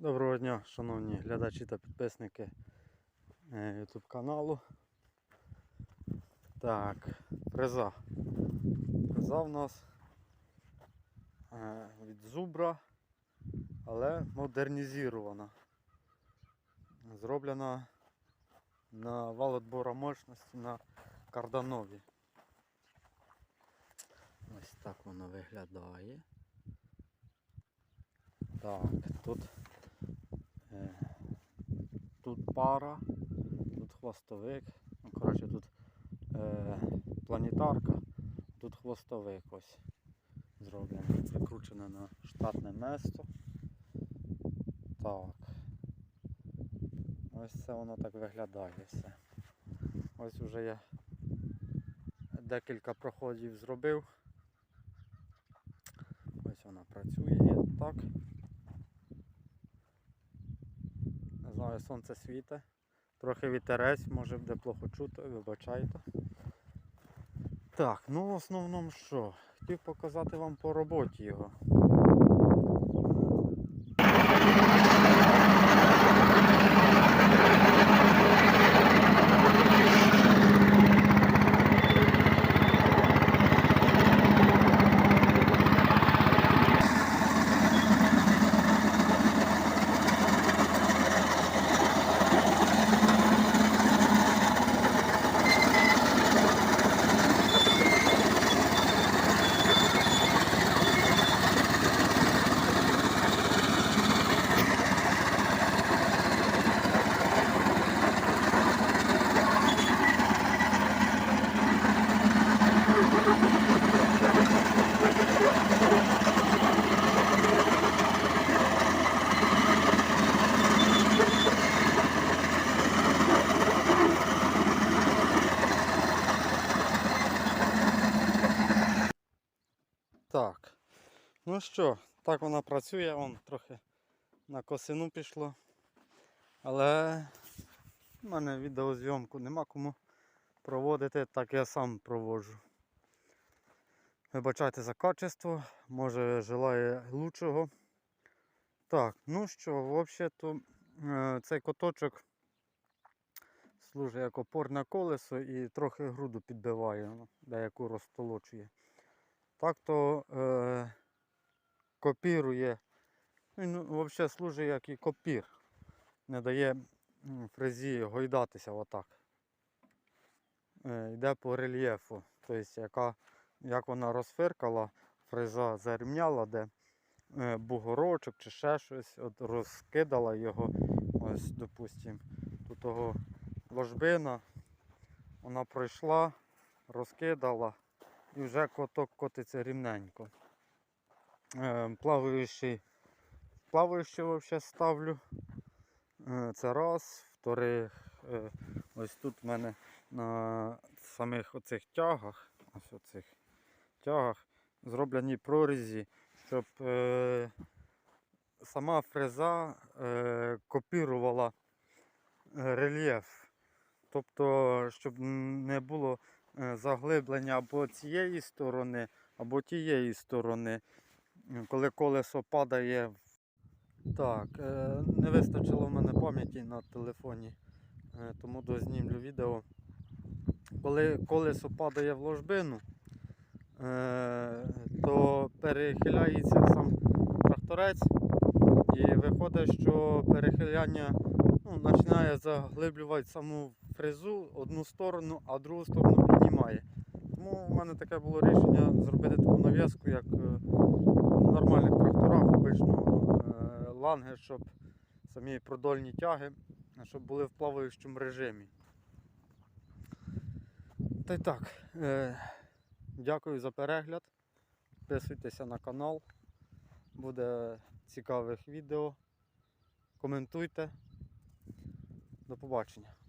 Доброго дня, шановні глядачі та підписники е, YouTube каналу. Так, фреза. Фреза в нас е, від зубра, але модернізована. Зроблена на вал отбора мощності на карданові. Ось так воно виглядає. Так, тут Тут пара, тут хвостовик, ну, коротше тут е, планетарка, тут хвостовик ось зроблений, прикручене на штатне место. Так. Ось це воно так виглядає все. Ось вже я декілька проходів зробив. Ось вона працює так. Не знаю, сонце світе. Трохи вітерець, може буде плохо чути, вибачайте. Так, ну в основному що? Хотів показати вам по роботі його. Так. Ну що, так вона працює, вон трохи на косину пішло. Але в мене відеозйомку нема кому проводити, так я сам проводжу. Вибачайте за качество, може желає лучшого. Так, ну що, взагалі-то е, цей коточок служить як опорне колесо і трохи груду підбиває, деяку розтолочує. Так то е, копірує, ну, взагалі служить як і копір. Не дає фрезі гойдатися отак. Е, йде по рельєфу. Тобто, яка, як вона розфиркала, фреза зарівняла, де е, бугорочок чи ще щось, от розкидала його. Ось, допустимо, тут того ложбина, вона пройшла, розкидала і вже коток котиться рівненько. Е, плаваючий, плаваючий взагалі ставлю. Е, це раз. Вторих, е, ось тут в мене на самих оцих тягах, ось оцих тягах зроблені прорізі, щоб е, сама фреза е, копірувала е, рельєф. Тобто, щоб не було заглиблення або цієї сторони, або тієї сторони, коли колесо падає. Так, е, не вистачило в мене пам'яті на телефоні, е, тому дознімлю відео. Коли колесо падає в ложбину, е, то перехиляється сам тракторець і виходить, що перехиляння ну, починає заглиблювати саму фрезу одну сторону, а другу сторону піднімає. Тому в мене таке було рішення зробити таку нав'язку, як е, в нормальних тракторах, обичного е, ланги, щоб самі продольні тяги, щоб були в плаваючому режимі. Та й так, е, дякую за перегляд. Підписуйтеся на канал. Буде цікавих відео. Коментуйте. До побачення.